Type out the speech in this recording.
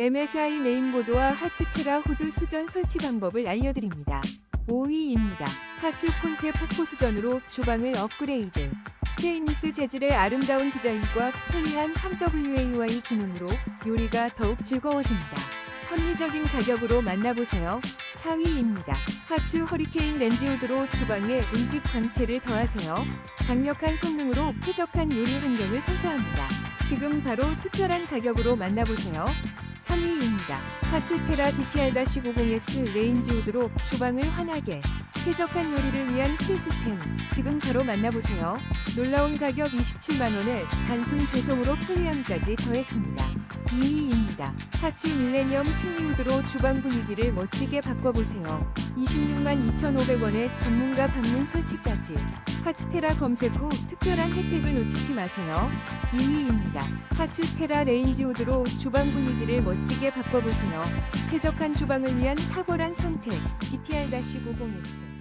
MSI 메인보드와 하츠테라 후드 수전 설치 방법을 알려드립니다. 5위입니다. 하츠 콘테 포코 수전으로 주방을 업그레이드. 스테인리스 재질의 아름다운 디자인과 편리한 3WAY 기능으로 요리가 더욱 즐거워집니다. 합리적인 가격으로 만나보세요. 4위입니다. 하츠 허리케인 렌즈우드로 주방에 은빛 광채를 더하세요. 강력한 성능으로 쾌적한 요리 환경을 선사합니다. 지금 바로 특별한 가격으로 만나보세요. 3위입니다. 하츠테라 DTR-90S 레인지 우드로 주방을 환하게 쾌적한 요리를 위한 필수템 지금 바로 만나보세요. 놀라운 가격 27만원에 단순 배송으로 편리함까지 더했습니다. 2위입니다. 하츠 밀레니엄 층리우드로 주방 분위기를 멋지게 바꿔보세요. 26 만 2,500원의 전문가 방문 설치까지 하츠테라 검색 후 특별한 혜택을 놓치지 마세요. 2위입니다. 하츠테라 레인지우드로 주방 분위기를 멋지게 바꿔보세요. 쾌적한 주방을 위한 탁월한 선택 DTR-90S